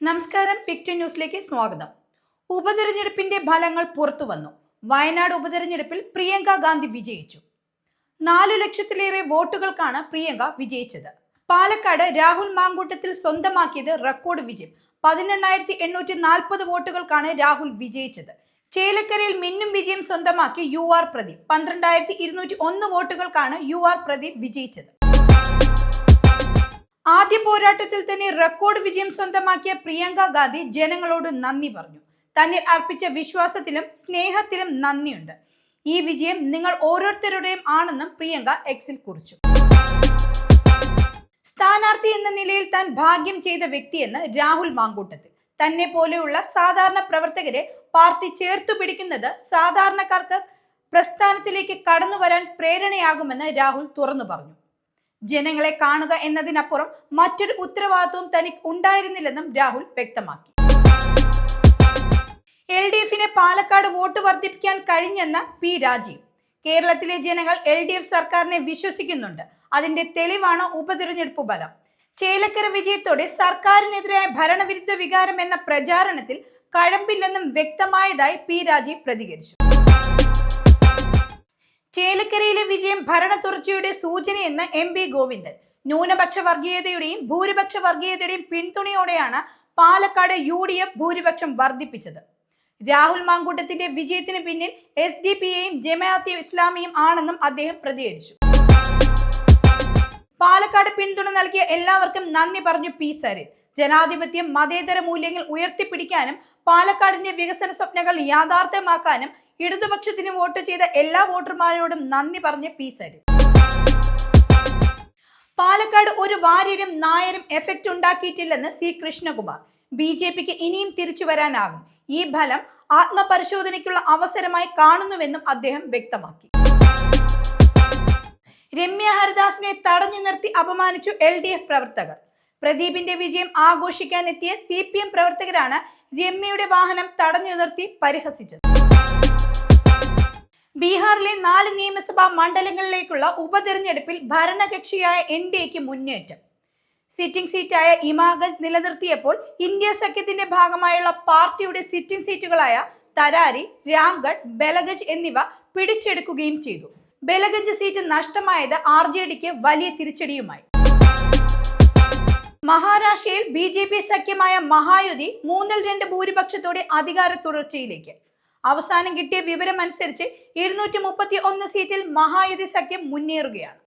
നമസ്കാരം പിക്ചർ ന്യൂസിലേക്ക് സ്വാഗതം. ഉപതെരഞ്ഞെടുപ്പിന്റെ ഫലങ്ങൾ പുറത്തു വന്നു. വയനാട് ഉപതെരഞ്ഞെടുപ്പിൽ പ്രിയങ്ക ഗാന്ധി വിജയിച്ചു. നാല് ലക്ഷത്തിലേറെ വോട്ടുകൾക്കാണ് പ്രിയങ്ക വിജയിച്ചത്. പാലക്കാട് രാഹുൽ മാങ്കൂട്ടത്തിൽ സ്വന്തമാക്കിയത് റെക്കോർഡ് വിജയം. പതിനെണ്ണായിരത്തി എണ്ണൂറ്റി നാൽപ്പത് വോട്ടുകൾക്കാണ് രാഹുൽ വിജയിച്ചത്. ചേലക്കരയിൽ മിന്നും വിജയം സ്വന്തമാക്കി യു ആർ പ്രദീപ്. പന്ത്രണ്ടായിരത്തി ഇരുന്നൂറ്റി ഒന്ന് വോട്ടുകൾക്കാണ് യു ആർ പ്രദീപ് വിജയിച്ചത്. ആദ്യ പോരാട്ടത്തിൽ തന്നെ റെക്കോർഡ് വിജയം സ്വന്തമാക്കിയ പ്രിയങ്ക ഗാന്ധി ജനങ്ങളോട് നന്ദി പറഞ്ഞു. തന്നിൽ അർപ്പിച്ച വിശ്വാസത്തിലും സ്നേഹത്തിലും നന്ദിയുണ്ട്. ഈ വിജയം നിങ്ങൾ ഓരോരുത്തരുടെയും ആണെന്നും പ്രിയങ്ക എക്സിൽ കുറിച്ചു. സ്ഥാനാർത്ഥി എന്ന നിലയിൽ താൻ ഭാഗ്യം ചെയ്ത വ്യക്തിയെന്ന് രാഹുൽ മാങ്കൂട്ടത്തിൽ. തന്നെ പോലെയുള്ള സാധാരണ പ്രവർത്തകരെ പാർട്ടി ചേർത്തു പിടിക്കുന്നത് സാധാരണക്കാർക്ക് പ്രസ്ഥാനത്തിലേക്ക് കടന്നു വരാൻ പ്രേരണയാകുമെന്ന് രാഹുൽ തുറന്നു പറഞ്ഞു. ജനങ്ങളെ കാണുക എന്നതിനപ്പുറം മറ്റൊരു ഉത്തരവാദിത്വവും തനിക്ക് ഉണ്ടായിരുന്നില്ലെന്നും രാഹുൽ വ്യക്തമാക്കി. എൽ ഡി എഫിനെ പാലക്കാട് വോട്ട് വർദ്ധിപ്പിക്കാൻ കഴിഞ്ഞെന്ന് പി രാജീവ്. കേരളത്തിലെ ജനങ്ങൾ എൽ ഡി എഫ് സർക്കാരിനെ വിശ്വസിക്കുന്നുണ്ട്. അതിന്റെ തെളിവാണ് ഉപതിരഞ്ഞെടുപ്പ് ഫലം. ചേലക്കര വിജയത്തോടെ സർക്കാരിനെതിരായ ഭരണവിരുദ്ധ വികാരം എന്ന പ്രചാരണത്തിൽ കഴമ്പില്ലെന്നും വ്യക്തമായതായി പി രാജീവ് പ്രതികരിച്ചു. ചേലക്കരയിലെ വിജയം ഭരണ തുടർച്ചയുടെ സൂചനയെന്ന് എം പി ഗോവിന്ദൻ. ന്യൂനപക്ഷ വർഗീയതയുടെയും ഭൂരിപക്ഷ വർഗീയതയുടെയും പിന്തുണയോടെയാണ് പാലക്കാട് യു ഡി എഫ് ഭൂരിപക്ഷം വർദ്ധിപ്പിച്ചത്. രാഹുൽ മാങ്കൂട്ടത്തിന്റെ വിജയത്തിന് പിന്നിൽ എസ് ഡി പി എയും ജമാഅത്തെ ഇസ്ലാമിയും ആണെന്നും അദ്ദേഹം പ്രതികരിച്ചു. പാലക്കാട് പിന്തുണ നൽകിയ എല്ലാവർക്കും നന്ദി പറഞ്ഞു പി സരിൻ. ജനാധിപത്യം മതേതര മൂല്യങ്ങൾ ഉയർത്തിപ്പിടിക്കാനും പാലക്കാടിന്റെ വികസന സ്വപ്നങ്ങൾ യാഥാർത്ഥ്യമാക്കാനും ഇടതുപക്ഷത്തിന് വോട്ട് ചെയ്ത എല്ലാ വോട്ടർമാരോടും നന്ദി പറഞ്ഞ് പി സരിൻ പാലക്കാട് ഒരു വാര്യരും നായരും എഫക്റ്റ് ഉണ്ടാക്കിയിട്ടില്ലെന്ന് സി കൃഷ്ണകുമാർ. ബി ജെ പിക്ക് ഇനിയും തിരിച്ചു വരാനാകും. ഈ ഫലം ആത്മപരിശോധനയ്ക്കുള്ള അവസരമായി കാണുന്നുവെന്നും അദ്ദേഹം വ്യക്തമാക്കി. രമ്യ ഹരിദാസിനെ തടഞ്ഞു നിർത്തി അപമാനിച്ചു എൽ ഡി എഫ് പ്രവർത്തകർ. പ്രദീപിന്റെ വിജയം ആഘോഷിക്കാനെത്തിയ സി പി എം പ്രവർത്തകരാണ് രമ്യയുടെ വാഹനം തടഞ്ഞു നിർത്തി പരിഹസിച്ചത്. ബീഹാറിലെ നാല് നിയമസഭാ മണ്ഡലങ്ങളിലേക്കുള്ള ഉപതെരഞ്ഞെടുപ്പിൽ ഭരണകക്ഷിയായ എൻ ഡി എക്ക് മുന്നേറ്റം. സിറ്റിംഗ് സീറ്റായ ഇമാഗഞ്ച് നിലനിർത്തിയപ്പോൾ ഇന്ത്യ സഖ്യത്തിന്റെ ഭാഗമായുള്ള പാർട്ടിയുടെ സിറ്റിംഗ് സീറ്റുകളായ തരാരി രാംഗഡ് ബലഗജ് എന്നിവ പിടിച്ചെടുക്കുകയും ചെയ്തു. ബലഗഞ്ച് സീറ്റ് നഷ്ടമായത് ആർ ജെ ഡിക്ക് വലിയ തിരിച്ചടിയുമായി. മഹാരാഷ്ട്രയിൽ ബി ജെ പി സഖ്യമായ മഹായുതി മൂന്നിൽ രണ്ട് ഭൂരിപക്ഷത്തോടെ അധികാര തുടർച്ചയിലേക്ക്. അവസാനം കിട്ടിയ വിവരമനുസരിച്ച് ഇരുന്നൂറ്റി മുപ്പത്തി ഒന്ന് സീറ്റിൽ മഹായുതി സഖ്യം മുന്നേറുകയാണ്.